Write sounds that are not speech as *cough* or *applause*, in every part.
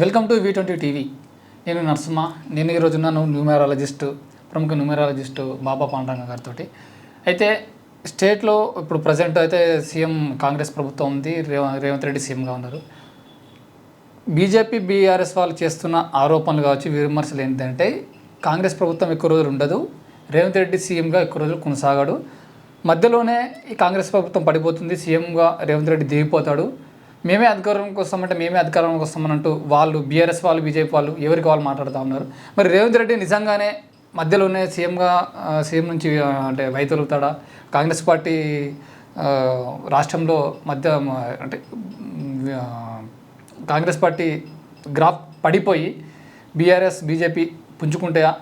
Welcome to V twenty TV నేను నరసింహ నేను ఈరోజు ఉన్నాను న్యూమెరాలజిస్ట్ ప్రముఖ న్యూమెరాలజిస్ట్ బాబా పాండరంగ గారితో అయితే స్టేట్లో ఇప్పుడు ప్రజెంట్ అయితే సీఎం కాంగ్రెస్ ప్రభుత్వం ఉంది రేవంత్ రెడ్డి సీఎంగా ఉన్నారు. బీజేపీ బీఆర్ఎస్ వాళ్ళు చేస్తున్న ఆరోపణలు కావచ్చు విమర్శలు ఏంటంటే కాంగ్రెస్ ప్రభుత్వం ఎక్కువ రోజులు ఉండదు రేవంత్ రెడ్డి సీఎంగా ఎక్కువ రోజులు కొనసాగాడు. మధ్యలోనే ఈ కాంగ్రెస్ ప్రభుత్వం పడిపోతుంది సీఎంగా రేవంత్ రెడ్డి దిగిపోతాడు. మేమే అధికారంకి వస్తామంటే మేమే అధికారంకి వస్తామని అంటూ వాళ్ళు బీఆర్ఎస్ వాళ్ళు బీజేపీ వాళ్ళు ఎవరికి వాళ్ళు మాట్లాడుతూ ఉన్నారు. మరి రేవంత్ రెడ్డి నిజంగానే మధ్యలోనే సీఎంగా సీఎం నుంచి అంటే వైతొలుగుతాడా కాంగ్రెస్ పార్టీ రాష్ట్రంలో మధ్య అంటే కాంగ్రెస్ పార్టీ గ్రాఫ్ పడిపోయి బీఆర్ఎస్ బీజేపీ పుంజుకుంటాయా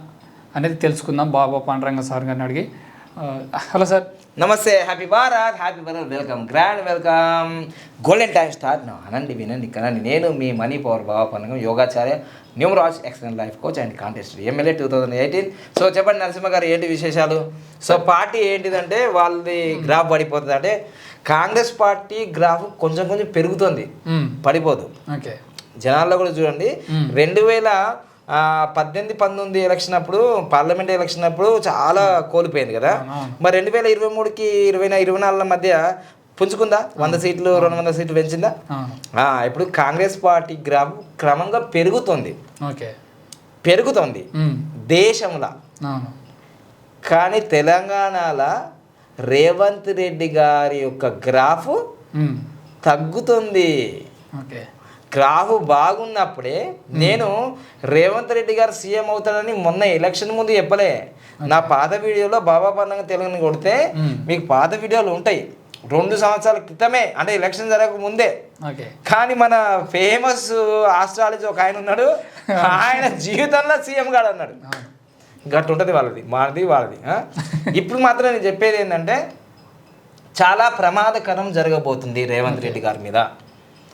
అనేది తెలుసుకుందాం. బాబా పాండరంగ సార్ గారిని అడిగి హలో సార్. నమస్తే happy Bharat happy Bharat welcome grand welcome golden time star అనండి వినండి కనండి. నేను మీ మనీ పవర్ బాబా పండుగ యోగాచార్య న్యూమరాజ్ excellent life coach and contest MLA two thousand eighteen so చెప్పండి నరసింహ గారు ఏంటి విశేషాలు? సో పార్టీ ఏంటిదంటే వాళ్ళది గ్రాఫ్ పడిపోతుంది అంటే కాంగ్రెస్ పార్టీ గ్రాఫ్ కొంచెం కొంచెం పెరుగుతుంది. మ్, పడిపోదు. ఓకే జనాల్లో కూడా చూడండి మ్మ్. రెండు వేల పద్దెనిమిది పంతొమ్మిది ఎలక్షన్ అప్పుడు పార్లమెంట్ ఎలక్షన్ అప్పుడు చాలా కోల్పోయింది కదా. మరి రెండు వేల ఇరవై మూడుకి ఇరవై ఇరవై నాలుగుల మధ్య పుంజుకుందా? వంద సీట్లు రెండు వందల సీట్లు పెంచిందా? ఇప్పుడు కాంగ్రెస్ పార్టీ గ్రాఫ్ క్రమంగా పెరుగుతుంది. ఓకే. పెరుగుతుంది. మ్, దేశంలో. కానీ తెలంగాణలో రేవంత్ రెడ్డి గారి యొక్క గ్రాఫ్ తగ్గుతుంది. ఓకే. గ్రాఫ్ బాగున్నప్పుడే నేను రేవంత్ రెడ్డి గారు సీఎం అవుతాడని మొన్న ఎలక్షన్ ముందు చెప్పలే. నా పాత వీడియోలో బాబా పండుగ తెలుగుని కొడితే. మీకు పాత వీడియోలు ఉంటాయి. రెండు సంవత్సరాల క్రితమే అంటే ఎలక్షన్ జరగక ముందే. కానీ మన ఫేమస్ ఆస్ట్రాలజీ ఒక ఆయన ఉన్నాడు. ఆయన జీవితంలో సీఎం గాడు అన్నాడు గట్టు ఉంటుంది వాళ్ళది మాది వాళ్ళది? ఇప్పుడు మాత్రం నేను చెప్పేది ఏంటంటే చాలా ప్రమాదకరం జరగబోతుంది రేవంత్ రెడ్డి గారి మీద.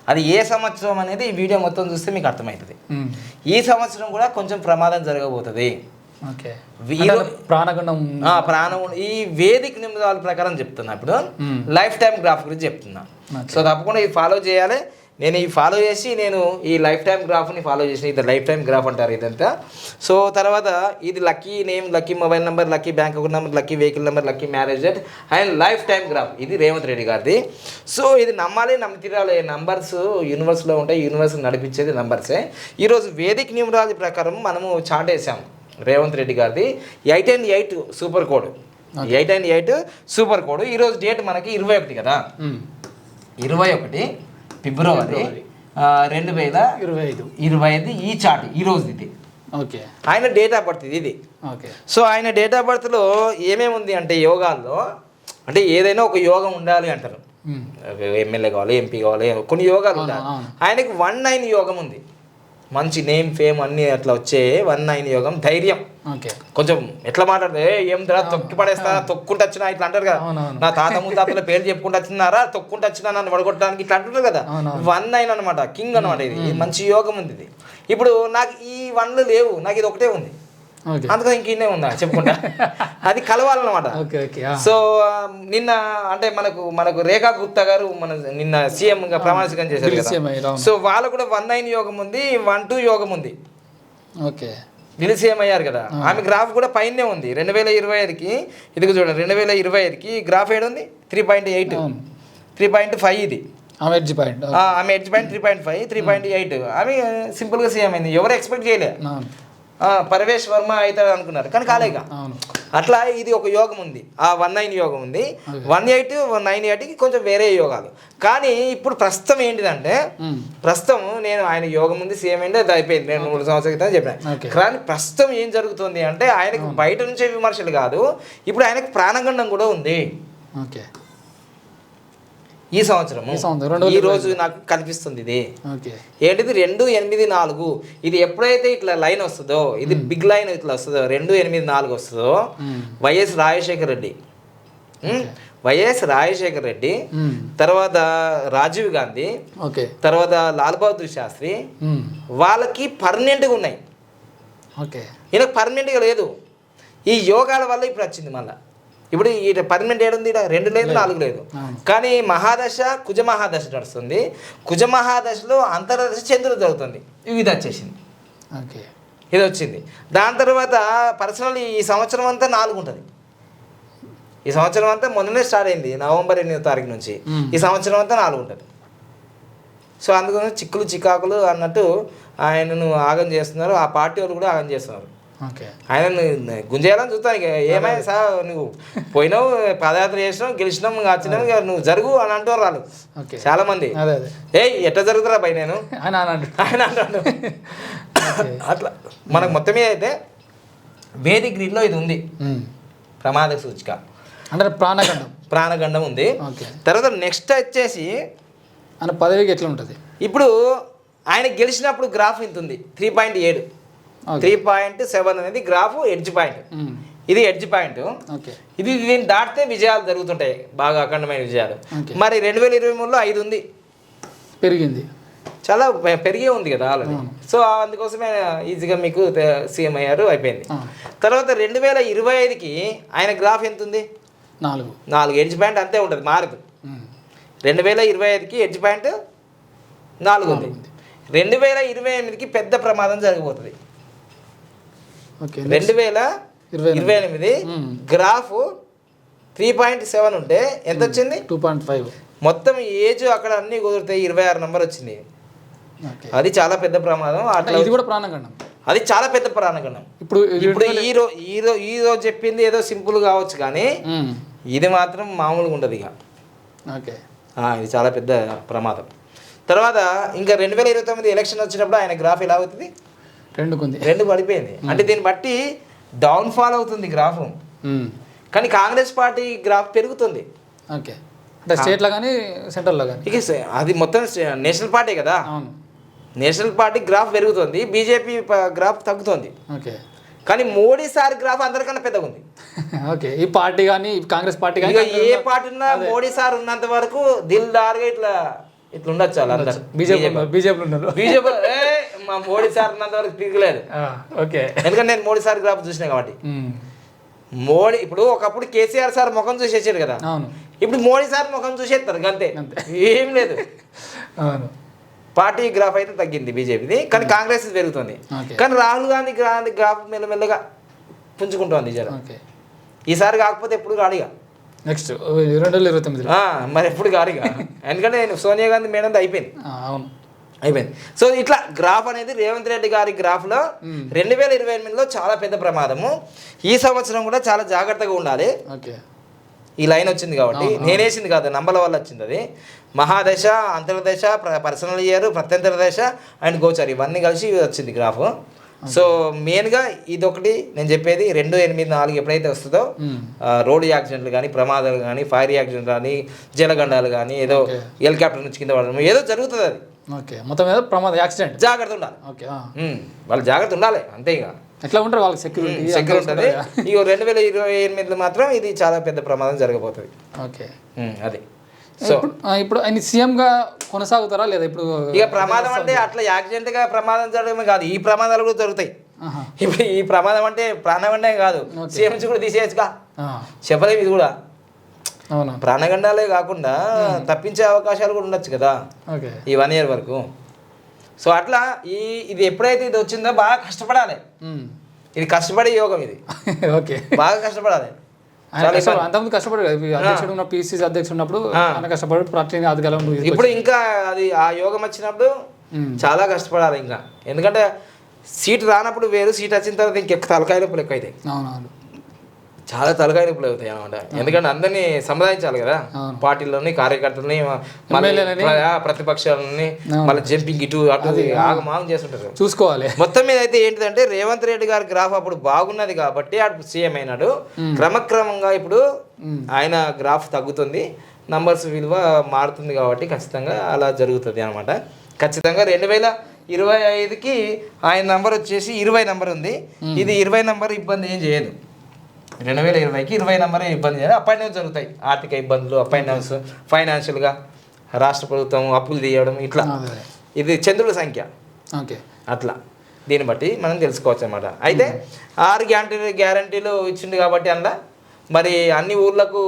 అది ఏ సంవత్సరం అనేది ఈ వీడియో మొత్తం చూస్తే మీకు అర్థమవుతుంది. ఈ సంవత్సరం కూడా కొంచెం ప్రమాదం జరగబోతుంది. ఆ, ప్రాణం ఈ వేదిక నిమిషాల ప్రకారం చెప్తున్నా ఇప్పుడు. లైఫ్ టైం గ్రాఫ్ గురించి చెప్తున్నా. సో తప్పకుండా ఇది ఫాలో చేయాలి. నేను ఈ ఫాలో చేసి నేను ఈ లైఫ్ టైం గ్రాఫ్ని ఫాలో చేసిన ఇది లైఫ్ టైం గ్రాఫ్ అంటారు ఇదంతా. సో తర్వాత ఇది lucky name lucky mobile number lucky bank account number lucky vehicle number lucky marriage date and life time graph ఇది రేవంత్ రెడ్డి గారిది. సో ఇది నమ్మాలి నమ్మి తీరాలి నంబర్స్ యూనివర్స్లో ఉంటాయి యూనివర్స్ నడిపించేది నంబర్సే ఈరోజు వేదిక న్యూమరాలజీ ప్రకారం మనము చార్ట్ వేసాం రేవంత్ రెడ్డి గారిది. Eight and eight super code eight and eight super code ఈరోజు డేట్ మనకి ఇరవై ఒకటి కదా. మ్, ఇరవై ఒకటి. ఫిబ్రవరి రెండు వేల ఇరవై ఐదు. ఇరవై ఐదు ఈ చార్ట్ ఈ రోజు ఇది. ఓకే. ఆయన డేట్ ఆఫ్ బర్త్ ఇది. ఓకే. సో ఆయన డేట్ ఆఫ్ బర్త్లో ఏమేమి ఉంది అంటే యోగాల్లో అంటే ఏదైనా ఒక యోగం ఉండాలి అంటారు. ఎమ్మెల్యే కావాలి ఎంపీ కావాలి కొన్ని యోగాలు ఉండాలి. ఆయనకి వన్ నైన్ యోగం ఉంది. మంచి నేమ్ ఫేమ్ అన్ని అట్లా వచ్చే వన్ నైన్ యోగం ధైర్యం. కొంచెం ఎట్లా మాట్లాడితే "ఏ, ధర తొక్కి పడేస్తా తొక్కుంటూ వచ్చినా ఇట్లా అంటారు కదా. నా తాత ముత్తాతల పేరు చెప్పుకుంటూ వచ్చినారా? తొక్కుంటూ వచ్చినా నన్ను పడగొట్టడానికి ఇట్లా అంటారు కదా. వన్ నైన్ అనమాట కింగ్ అనమాట ఇది. మంచి యోగం ఉంది ఇది. ఇప్పుడు నాకు ఈ వన్లు లేవు. నాకు ఇది ఒకటే ఉంది. అందుకని ఇంక ఇన్నే ఉందా చెప్పుకుంటా. *laughs* అది కలవాలన్నమాట. సో నిన్న అంటే మనకు మనకు రేఖా గుప్తా గారు మన నిన్న సీఎం గా ప్రమాణ స్వీకారం చేశారు కదా. సో వాళ్ళు కూడా వన్ నైన్ యోగం ఉంది వన్ టూ యోగం ఉంది. ఓకే వీళ్ళు సీఎం అయ్యారు కదా. ఆమె గ్రాఫ్ కూడా పైనే ఉంది. రెండు వేల ఇరవై ఐదుకి ఇదిగో చూడండి రెండు వేల ఇరవై ఐదుకి గ్రాఫ్ ఏడు ఉంది? Three point eight. Three point five ఇది. ఆమె ఎడ్జ్ పాయింట్ ఆమె eight point three point five three point eight. ఆమె సింపుల్గా సీఎం అయింది. ఎవరు ఎక్స్పెక్ట్ చేయలే. పరవేష్ వర్మ అవుతాడు అనుకున్నారు. కానీ కాలేక అట్లా ఇది ఒక యోగం ఉంది. ఆ వన్ నైన్ యోగం ఉంది. వన్ ఎయిట్ వన్ నైన్ ఎయిట్కి కొంచెం వేరే యోగాలు. కానీ ఇప్పుడు ప్రస్తుతం ఏంటిదంటే ప్రస్తుతం నేను ఆయన యోగం ఉంది సీఎం అయింది అది అయిపోయింది. నేను మూడు సంవత్సరాల క్రితం చెప్పాను. కానీ ప్రస్తుతం ఏం జరుగుతుంది అంటే ఆయనకు బయట నుంచే విమర్శలు కాదు. ఇప్పుడు ఆయనకు ప్రాణగండం కూడా ఉంది. ఓకే. ఈ సంవత్సరం, ఈ రోజు నాకు కనిపిస్తుంది ఇది. ఏంటిది? రెండు ఎనిమిది నాలుగు. ఇది ఎప్పుడైతే ఇట్లా లైన్ వస్తుందో ఇది బిగ్ లైన్ ఇట్లా వస్తుందో రెండు ఎనిమిది నాలుగు వస్తుందో వైఎస్ రాజశేఖర్ రెడ్డి. వైఎస్ రాజశేఖర్ రెడ్డి తర్వాత రాజీవ్ గాంధీ ఓకే. తర్వాత లాల్ బహదూర్ శాస్త్రి వాళ్ళకి పర్మనెంట్గా ఉన్నాయి. ఓకే. ఈయనకు పర్మనెంట్గా లేదు. ఈ యోగాల వల్ల ఇప్పుడు వచ్చింది మళ్ళా. ఇప్పుడు ఈ పర్మనెంట్ ఏడుంది? రెండు లేదు నాలుగు లేదు. కానీ మహాదశ కుజ మహాదశ నడుస్తుంది. కుజ మహాదశలో అంతర్దశ చంద్రుడు జరుగుతుంది. ఇది వచ్చేసింది. ఓకే. ఇది వచ్చింది. దాని తర్వాత పర్సనల్ ఈ సంవత్సరం అంతా నాలుగు ఉంటుంది. ఈ సంవత్సరం అంతా మొన్ననే స్టార్ట్ అయింది నవంబర్ ఎనిమిదో తారీఖు నుంచి. ఈ సంవత్సరం అంతా నాలుగు ఉంటుంది. సో అందుకని చిక్కులు చికాకులు అన్నట్టు ఆయనను ఆగం చేస్తున్నారు ఆ పార్టీ వాళ్ళు కూడా ఆగం చేస్తున్నారు. ఆయన గుంజేయాలని చూస్తాను ఇక. ఏమైంది సార్? నువ్వు పోయినావు పదయాత్ర చేసినావు గెలిచినావు వచ్చినావు నువ్వు జరుగు అని అంటారు వాళ్ళు. ఓకే. చాలా మంది అదే అదే. ఏయ్ ఎట్లా జరుగుతురా భయ్ నేను? *laughs* ఆయన అంటాడు. అట్లా. మనకు మొత్తం మీద అయితే వేదిక్ గ్రీడ్లో ఇది ఉంది. ప్రమాద సూచిక. అంటే ప్రాణగండం ప్రాణగండం ఉంది. ఓకే. తర్వాత నెక్స్ట్ వచ్చేసి ఆయన పదవికి ఎట్లా ఉంటుంది? ఇప్పుడు ఆయన గెలిచినప్పుడు గ్రాఫ్ ఇంత ఉంది. త్రీ పాయింట్ ఏడు. త్రీ పాయింట్ సెవెన్ అనేది గ్రాఫ్ ఎడ్జ్ పాయింట్. ఉమ్. ఇది ఎడ్జ్ పాయింట్. ఇది దీన్ని దాటితే విజయాలు జరుగుతుంటాయి. బాగా అఖండమైన విజయాలు. మరి రెండు వేల ఇరవై మూడులో ఐదు ఉంది. పెరిగింది. చాలా పెరిగే ఉంది కదా ఆల్రెడీ అవును. సో అందుకోసమే ఈజీగా మీకు సీఎం అయ్యారు అయిపోయింది. ఆ, తర్వాత రెండు వేల ఇరవై ఐదుకి ఆయన గ్రాఫ్ ఎంత ఉంది? నాలుగు. నాలుగు. ఎడ్జ్ పాయింట్ అంతే ఉంటుంది మారదు. రెండు వేల ఇరవై ఐదుకి ఎడ్జ్ పాయింట్ నాలుగు ఉంది. రెండు వేల ఇరవై ఎనిమిదికి పెద్ద ప్రమాదం జరగబోతుంది రెండు వేల ఇరవై ఎనిమిది. గ్రాఫ్ త్రీ పాయింట్ సెవెన్ ఉంటే ఎంత వచ్చింది? టూ పాయింట్ ఫైవ్ మొత్తం ఏజ్ అక్కడ అన్ని కుదిరితే ఇరవై ఆరు నెంబర్ వచ్చింది. అది చాలా పెద్ద ప్రమాదం. అంటే అట్లా ఇది కూడా ప్రాణగండం అది చాలా పెద్ద ప్రాణగణం ఇప్పుడు ఇప్పుడు ఈ రో ఈ రో ఈ రోజు చెప్పింది ఏదో సింపుల్ కావచ్చు కానీ. ఇది మాత్రం మామూలుగా ఉండదు ఇక. ఓకే. ఇది చాలా పెద్ద ప్రమాదం. తర్వాత ఇంకా రెండు వేల ఇరవై తొమ్మిది ఎలక్షన్ వచ్చినప్పుడు ఆయన గ్రాఫ్ ఎలా అవుతుంది? రెండు కొంది. రెండు పడిపోయింది. అంటే దీన్ని బట్టి డౌన్ ఫాల్ అవుతుంది గ్రాఫ్. కానీ కాంగ్రెస్ పార్టీ గ్రాఫ్ పెరుగుతుంది. ఓకే. అంటే స్టేట్లో కానీ సెంట్రల్లో కానీ. ఇక అది మొత్తం నేషనల్ పార్టీ కదా. అవును. నేషనల్ పార్టీ గ్రాఫ్ పెరుగుతుంది బీజేపీ గ్రాఫ్ తగ్గుతుంది. ఓకే. కానీ మోడీ సార్ గ్రాఫ్ అందరికన్నా పెద్దగా ఉంది *laughs* ఓకే. ఈ పార్టీ కానీ కాంగ్రెస్ పార్టీ కానీ ఏ పార్టీ ఉన్నా మోడీ సార్ ఉన్నంత వరకు దిల్ దారుగా ఇట్లా ఇట్లా ఉండొచ్చు. వాళ్ళు అందరు బీజేపీ ఉన్నారు. బీజేపీ ఏ, మా మోడీ సార్ ఉన్నంత వరకు తిరగలేదు. ఓకే. ఎందుకంటే నేను మోడీ సార్ గ్రాఫ్ చూసినా కాబట్టి. మోడీ ఇప్పుడు ఒకప్పుడు కేసీఆర్ సార్ ముఖం చూసేసారు కదా. అవును. ఇప్పుడు మోడీ సార్ ముఖం చూసేస్తారు అంతే. ఏం లేదు. అవును. పార్టీ గ్రాఫ్ అయితే తగ్గింది బీజేపీది కానీ కాంగ్రెస్ పెరుగుతుంది. కానీ రాహుల్ గాంధీ గ్రాఫ్ మెల్లమెల్లగా పుంజుకుంటోంది ఓకే. ఈసారి కాకపోతే ఎప్పుడు కాడిగా నెక్స్ట్ రెండు వేల ఇరవై తొమ్మిదిలో. ఆ, మరి ఎప్పుడు కాడిగా ఎందుకంటే నేను సోనియా గాంధీ మేడం అయిపోయింది. అవును. అయిపోయింది. సో ఇట్లా గ్రాఫ్ అనేది రేవంత్ రెడ్డి గారి గ్రాఫ్లో. రెండు వేల ఇరవై ఎనిమిదిలో చాలా పెద్ద ప్రమాదము. ఈ సంవత్సరం కూడా చాలా జాగ్రత్తగా ఉండాలి. ఓకే. ఈ లైన్ వచ్చింది కాబట్టి నేనేసింది కాదు నంబల వల్ల వచ్చింది అది. మహాదశ అంతర్దశ ప్ర- పర్సనల్ ఇయర్ ప్రత్యంతర దశ అండ్ గోచర్ ఇవన్నీ కలిసి వచ్చింది గ్రాఫ్. సో మెయిన్గా ఇది ఒకటి నేను చెప్పేది రెండు ఎనిమిది నాలుగు ఎప్పుడైతే వస్తుందో రోడ్డు యాక్సిడెంట్లు కానీ ప్రమాదాలు కానీ ఫైర్ యాక్సిడెంట్ కానీ జలగండాలు కానీ ఏదో. హెలికాప్టర్ నుంచి కింద పడడం ఏదో జరుగుతుంది అది. ఓకే మొత్తం మీద ప్రమాదం యాక్సిడెంట్ జాగ్రత్త ఉండాలి. ఓకే. ఉమ్, వాళ్ళు జాగ్రత్త ఉండాలి అంతే ఇక. ఎట్లా ఉంటారు వాళ్ళకి సెక్యూరిటీ సెక్యూర్ ఉంటుంది. ఇక రెండు వేల ఇరవై ఎనిమిదిలో మాత్రం ఇది చాలా పెద్ద ప్రమాదం జరగబోతుంది. ఓకే ఉమ్, అది. ఇప్పుడు ఇప్పుడు ఆయన సీఎంగా కొనసాగుతారా లేదా ఇప్పుడు ఇక ప్రమాదం అంటే అట్లా యాక్సిడెంట్గా ప్రమాదం జరగడమే కాదు. ఈ ప్రమాదాలు కూడా జరుగుతాయి. ఇప్పుడు ఈ ప్రమాదం అంటే ప్రాణగండే కాదు. సీఎం నుంచి కూడా తీసేయచ్చుగా. చెప్పలేము ఇది కూడా. అవునా? ప్రాణగండాలే కాకుండా తప్పించే అవకాశాలు కూడా ఉండొచ్చు కదా. ఈ వన్ ఇయర్ వరకు. సో అట్లా ఈ ఇది ఎప్పుడైతే ఇది వచ్చిందో బాగా కష్టపడాలి. ఇది కష్టపడే యోగం ఇది. *laughs* ఓకే. బాగా కష్టపడాలి. అంతకుముందు కష్టపడాడు అధ్యక్షుడు ఉన్న పిసిసి అధ్యక్షుడు ఉన్నప్పుడు ఆ. ఆయన కష్టపడి పార్టీని అధికారం ఇప్పుడు ఇంకా అది ఆ యోగం వచ్చినప్పుడు చాలా కష్టపడాలి ఇంకా. ఎందుకంటే సీట్ రానప్పుడు వేరు సీట్ వచ్చిన తర్వాత ఇంకెక్క తలకాయ నొప్పులు ఎక్కువ అవుతాయి అవునవును. చాలా తలకాయ నొప్పులు అవుతాయి అనమాట ఎందుకంటే అందరినీ సంప్రదించాలి కదా. పార్టీలని కార్యకర్తలని ప్రతిపక్షాలని. మళ్ళీ జంపింగ్ ఇటు అటు ఆగమాగం చేస్తుంటారు. చూసుకోవాలి. మొత్తం మీద అయితే ఏంటిదంటే రేవంత్ రెడ్డి గారి గ్రాఫ్ అప్పుడు బాగున్నది కాబట్టి అప్పుడు సీఎం అయినాడు. క్రమక్రమంగా ఇప్పుడు. ఆయన గ్రాఫ్ తగ్గుతుంది. నంబర్స్ విలువ మారుతుంది కాబట్టి ఖచ్చితంగా అలా జరుగుతుంది అనమాట ఖచ్చితంగా రెండు వేల ఇరవై ఐదుకి ఆయన నంబర్ వచ్చేసి ఇరవై నంబర్ ఉంది. ఇది ఇరవై నంబర్ ఇబ్బంది ఏం చేయదు. రెండు వేల ఇరవైకి ఇరవై నంబరే ఇబ్బంది అప్ అండ్ జరుగుతాయి. ఆర్థిక ఇబ్బందులు అప్ అండ్ డౌన్స్ ఫైనాన్షియల్గా రాష్ట్ర ప్రభుత్వం అప్పులు తీయడం ఇట్లా. ఇది చంద్రుల సంఖ్య. ఓకే. అట్లా. దీన్ని బట్టి మనం తెలుసుకోవచ్చు అనమాట అయితే ఆరు గ్యారంటీ గ్యారంటీలు ఇచ్చిండు కాబట్టి అందులో మరి అన్ని ఊర్లకు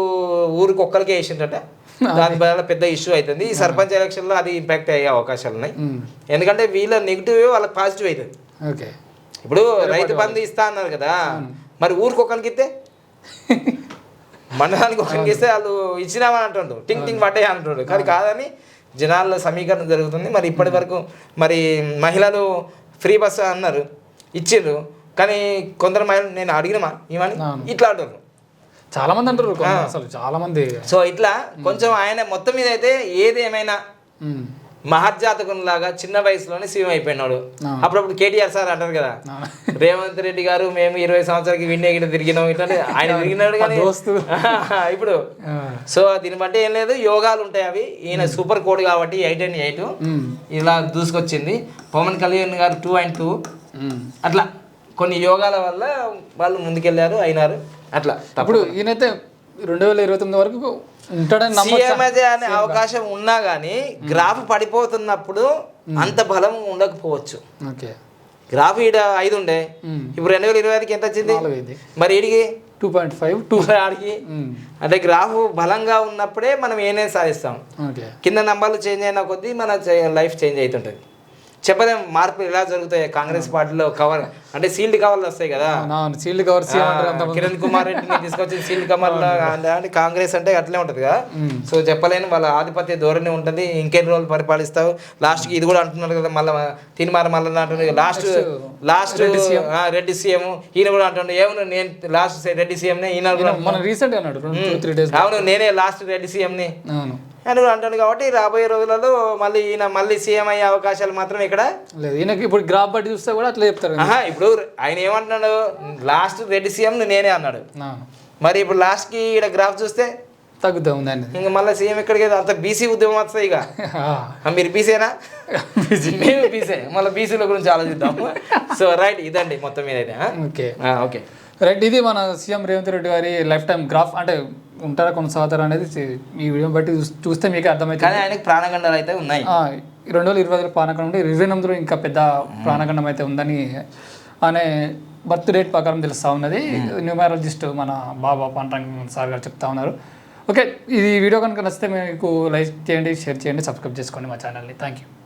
ఊరికి ఒక్కరికే వేసిండట దాని వల్ల పెద్ద ఇష్యూ అవుతుంది ఈ సర్పంచ్ ఎలక్షన్లో అది ఇంపాక్ట్ అయ్యే అవకాశాలు ఉన్నాయి. ఎందుకంటే వీళ్ళ నెగిటివ్ వాళ్ళకి పాజిటివ్ అవుతుంది. ఓకే. ఇప్పుడు రైతు బంధు ఇస్తా అన్నారు కదా. మరి ఊరికి ఒకరికి ఇస్తే? మండలానికి ఒకరికి ఇస్తే వాళ్ళు ఇచ్చినామని అంటుండ్రు టింగ్ టింగ్ పడ్డాయి అంటుండ్రు కానీ కాదని జనాల్లో సమీకరణ జరుగుతుంది. మరి ఇప్పటి వరకు మరి మహిళలు ఫ్రీ బస్ అన్నారు. ఇచ్చిండ్రు కానీ కొందరు మహిళలు నేను అడిగినమా ఏమని? అవును. ఇట్లా అంటారు చాలా మంది అంటారు అసలు. చాలా మంది. సో ఇట్లా కొంచెం ఆయన మొత్తం మీద అయితే ఏది ఏమైనా ఉమ్, మహర్జాతకుని లాగా చిన్న వయసులోనే సీఎం అయిపోయినాడు. అప్పుడప్పుడు కేటీఆర్ సార్ అంటారు కదా. రేవంత్ రెడ్డి గారు మేము ఇరవై సంవత్సరాలకి విన్నే గిట్ట తిరిగినాం. ఇట్లా ఆయన తిరిగినాడు కానీ. *laughs* ఇప్పుడు సో దీన్ని బట్టి ఏం లేదు యోగాలు ఉంటాయి అవి. ఈయన సూపర్ కోడ్ కాబట్టి ఎయిట్ అండ్ ఎయిట్. ఇలా దూసుకొచ్చింది. పవన్ కళ్యాణ్ గారు టూ అండ్ టూ. అట్లా. కొన్ని యోగాల వల్ల వాళ్ళు ముందుకెళ్ళారు అయినారు. అట్లా. ఇప్పుడు ఈయనైతే రెండు వేల ఇరవై తొమ్మిది వరకు ఉంటాడని సీఎం నమ్మొచ్చా? అదే అనే అవకాశం ఉన్నా కానీ గ్రాఫ్ పడిపోతున్నప్పుడు అంత బలం ఉండకపోవచ్చు. ఓకే. గ్రాఫ్ ఈడ ఐదు ఉండే. ఇప్పుడు రెండు వేల ఇరవై ఐదుకి ఎంత వచ్చింది? మరి ఈడికి? Two point five. టూ ఆడికి. అంటే గ్రాఫ్ బలంగా ఉన్నప్పుడే మనం ఏనే సాధిస్తాం? కింద నంబర్లు చేంజ్ అయిన కొద్దీ మన లైఫ్ చేంజ్ అవుతుంటుంది. చెప్పలేం మార్పులు ఎలా జరుగుతాయి? కాంగ్రెస్ పార్టీలో కవర్ అంటే సీల్డ్ కవర్లు వస్తాయి కదా? సీల్డ్ కవర్ కిరణ్ కుమార్ రెడ్డిని తీసుకొచ్చి సీల్డ్ కమర్ అంటే కాంగ్రెస్ అంటే అట్లే ఉంటది కదా? సో చెప్పలేను వాళ్ళ ఆధిపత్య ధోరణి ఉంటుంది ఇంకెన్ని రోజులు పరిపాలిస్తావు? లాస్ట్కి ఇది కూడా అంటున్నారు కదా మళ్ళీ తినిమార మళ్ళీ అంటున్నారు లాస్ట్ లాస్ట్ రెడ్డి సీఎం. ఈయన కూడా అంటుండే ఏమన్నా నేను లాస్ట్ రెడ్డి సీఎం నే ఈయన కూడా రీసెంట్ అన్నాడు అవును నేనే లాస్ట్ రెడ్డి సీఎం ని అవును. అని కూడా అంటాడు కాబట్టి రాబోయే రోజులలో మళ్ళీ ఈయన మళ్ళీ సీఎం అయ్యే అవకాశాలు మాత్రం ఇక్కడ లేదు ఈయనకి ఇప్పుడు గ్రాఫ్ బట్టి చూస్తే కూడా అట్లా చెప్తారు ఇప్పుడు ఆయన ఏమంటున్నాడు? లాస్ట్ రెడ్డి సీఎం నేనే అన్నాడు. మరి ఇప్పుడు లాస్ట్కి ఇక్కడ గ్రాఫ్ చూస్తే తగ్గుతా ఉంది అనేది ఇంకా మళ్ళీ సీఎం ఎక్కడికి అంత బీసీ ఉద్యమం వస్తుంది ఇక. మీరు బీసీనా మేము బీసీ. మళ్ళీ బీసీల గురించి ఆలోచిద్దాం. సో రైట్ ఇదండి మొత్తం మీద అయితే ఓకే. ఓకే. రైట్ ఇది మన సీఎం రేవంత్ రెడ్డి గారి లైఫ్ టైం గ్రాఫ్ అంటే ఉంటారా కొనసాగుతారా అనేది ఈ వీడియో బట్టి చూస్- చూస్తే మీకు అర్థమవుతుంది కానీ ఆయనకి ప్రాణగండాలు అయితే ఉన్నాయి. రెండు వేల ఇరవై ఐదులో ప్రాణగండం ఉంటే ఇరవై ఎనిమిదిలో ఇంకా పెద్ద ప్రాణగండం అయితే ఉందని అనే బర్త్ డేట్ ప్రకారం తెలుస్తూ ఉన్నది. న్యూమరాలజిస్ట్ మన బాబా పాండ్రంగ్ సార్ గారు చెప్తా ఉన్నారు. ఓకే ఇది వీడియో కనుక నచ్చితే మీకు లైక్ చేయండి షేర్ చేయండి సబ్స్క్రైబ్ చేసుకోండి మా ఛానల్ని. Thank you